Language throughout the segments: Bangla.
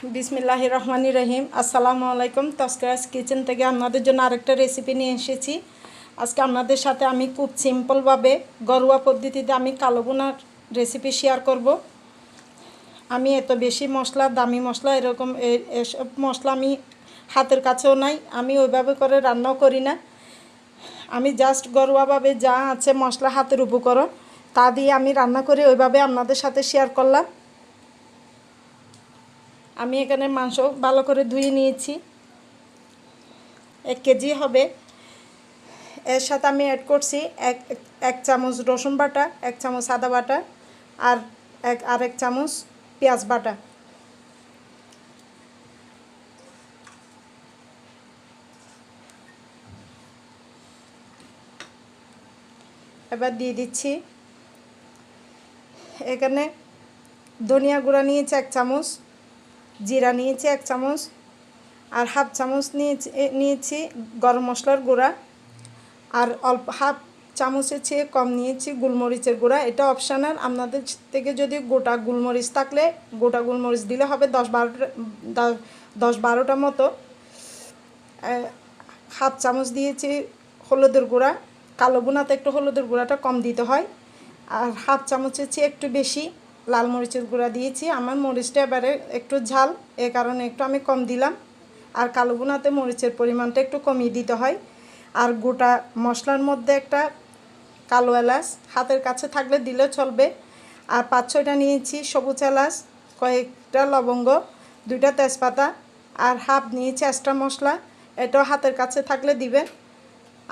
বিসমিল্লাহ রহমানি রহিম। আসসালামু আলাইকুম। তস্করাজ কিচেন থেকে আপনাদের জন্য আরেকটা রেসিপি নিয়ে এসেছি। আজকে আপনাদের সাথে আমি খুব সিম্পলভাবে ঘরোয়া পদ্ধতিতে আমি কালো বোনার রেসিপি শেয়ার করব। আমি এত বেশি মশলা, দামি মশলা এরকম এসব মশলা আমি হাতের কাছেও নাই। আমি ওইভাবে করে রান্নাও করি না। আমি জাস্ট ঘরোয়াভাবে যা আছে মশলা হাতের উপকরণ, তা দিয়ে আমি রান্না করে ওইভাবে আপনাদের সাথে শেয়ার করলাম। আমি এখানে মাংস ভালো করে ধুয়ে নিয়েছি। এক কেজি হবে। এর সাথে আমি অ্যাড করছি এক এক চামচ রসুন বাটা, এক চামচ আদা বাটা আর এক আর এক চামচ পেঁয়াজ বাটা। এবার দিয়ে দিচ্ছি। এখানে ধনিয়া গুঁড়া নিয়েছি এক চামচ। জিরা নিয়েছি এক চামচ আর হাফ চামচ নিয়েছি নিয়েছি গরম মশলার গুঁড়া। আর অল্প হাফ চামচের চেয়ে কম নিয়েছি গোলমরিচের গুঁড়া। এটা অপশানাল আপনাদের থেকে যদি গোটা গোলমরিচ থাকলে, গোটা গোলমরিচ দিলে হবে দশ বারোটা দশ- বারোটা মতো। হাফ চামচ দিয়েছি হলুদের গুঁড়া। কালো বোনাতে একটু হলুদের গুঁড়াটা কম দিতে হয়। আর হাফ চামচের চেয়ে একটু বেশি লাল মরিচের গুঁড়া দিয়েছি। আমার মরিচটা এবারে একটু ঝাল, এ কারণে একটু আমি কম দিলাম। আর কালো বোনাতে মরিচের পরিমাণটা একটু কমিয়ে দিতে হয়। আর গোটা মশলার মধ্যে একটা কালো এলাচ হাতের কাছে থাকলে দিলে চলবে। আর পাঁচ ছয়টা নিয়েছি সবুজ এলাচ, কয়েকটা লবঙ্গ, দুইটা তেজপাতা, আর হাফ নিয়েছি এক্সট্রা মশলা। এটাও হাতের কাছে থাকলে দিবেন।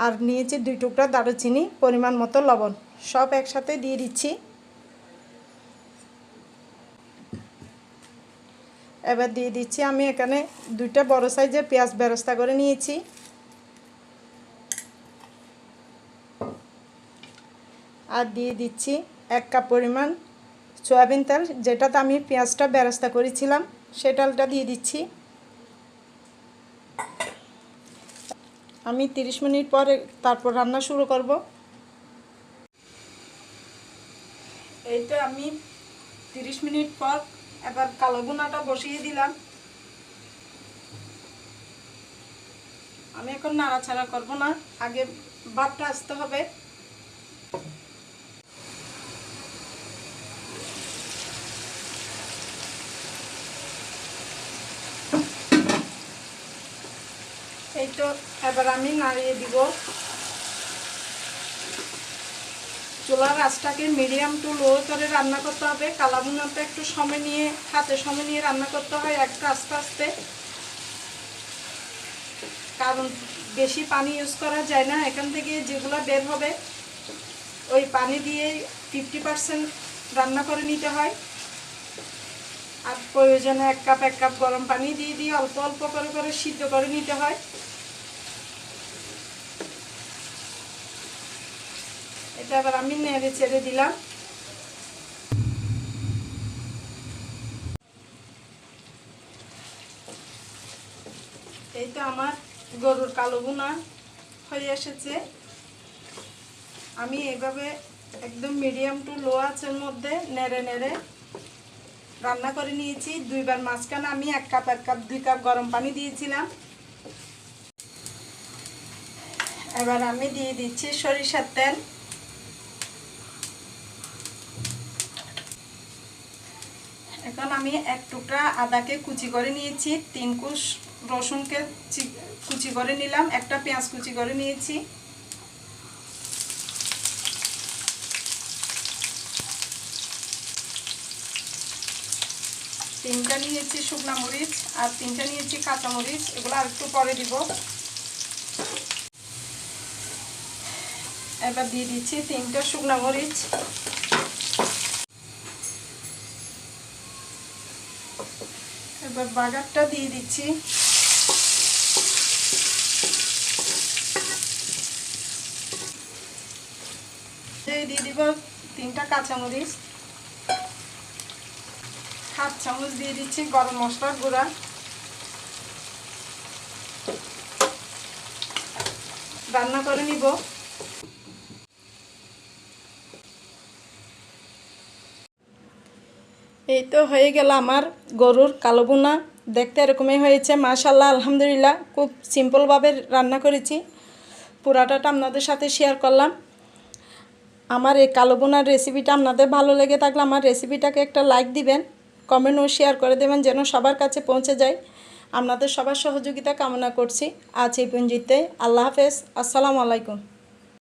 আর নিয়েছি দুই টুকরা দারুচিনি, পরিমাণ মতো লবণ। সব একসাথে দিয়ে দিচ্ছি। এবার দিয়ে দিচ্ছি আমি এখানে দুইটা বড় সাইজের পেঁয়াজ ব্যবস্থা করে নিয়েছি। আর দিয়ে দিচ্ছি এক কাপ পরিমাণ সয়াবিন তেল, যেটাতে আমি পেঁয়াজটা ব্যবস্থা করেছিলাম সে তেলটা দিয়ে দিচ্ছি। আমি তিরিশ মিনিট পরে তারপর রান্না শুরু করব। এইটা আমি তিরিশ মিনিট পর এবার কালো বোনাটা বসিয়ে দিলাম। আমি এখন নাড়াচাড়া করব না, আগে ভাতটা আসতে হবে। এই তো, এবার আমি নাড়িয়ে দিব। চুলার আঁচটাকে মিডিয়াম টু লো করে রান্না করতে হবে। কালাবুনাতে একটু সময় নিয়ে, হাতে সময় নিয়ে রান্না করতে হয় একটু আস্তে আস্তে। কারণ বেশি পানি ইউজ করা যায় না, এখান থেকে যেগুলো বের হবে, ওই পানি দিয়ে ফিফটি রান্না করে নিতে হয়। আর প্রয়োজনে এক কাপ এক কাপ গরম পানি দিয়ে দিয়ে অল্প অল্প করে করে সিদ্ধ করে নিতে হয়। এটা এবার আমি নেড়ে ছেড়ে দিলাম। এই তো আমার গরুর কালো বোনা হয়ে এসেছে। আমি এইভাবে একদম মিডিয়াম টু লো আঁচের মধ্যে নেড়ে নেড়ে রান্না করে নিয়েছি। দুইবার মাঝখানে আমি এক কাপ এক কাপ, দুই কাপ গরম পানি দিয়েছিলাম। এবার আমি দিয়ে দিচ্ছি সরিষার তেল। এখন আমি এক টুকরা আদাকে কুচি করে নিয়েছি, তিন কুশ রসুনকে কুচি করে নিলাম, একটা পেঁয়াজ কুচি করে নিয়েছি। তিনটা নিয়েছি শুকনা মরিচ আর তিনটা নিয়েছি কাঁচা মরিচ, এগুলো আর একটু পরে দিব। এবার দিয়ে দিচ্ছি তিনটা শুকনা মরিচ। এবার বাগারটা দিয়ে দিচ্ছি। দিয়ে দিব তিনটা কাঁচামরিচ। হাফ চামচ দিয়ে দিচ্ছি গরম মশলার গুঁড়া। রান্না করে নিব। এই তো হয়ে গেল আমার গরুর কালো বোনা দেখতে এরকমই হয়েছে মাশাল্লাহ আলহামদুলিল্লাহ, খুব সিম্পলভাবে রান্না করেছি। পুরাটাটা আপনাদের সাথে শেয়ার করলাম। আমার এই কালো বোনার রেসিপিটা আপনাদের ভালো লেগে থাকলে আমার রেসিপিটাকে একটা লাইক দিবেন কমেন্ট ও শেয়ার করে দেবেন যেন সবার কাছে পৌঁছে যায়। আপনাদের সবার সহযোগিতা কামনা করছি। আজ এই পঞ্জিতে আল্লাহ হাফেজ। আসসালামু আলাইকুম।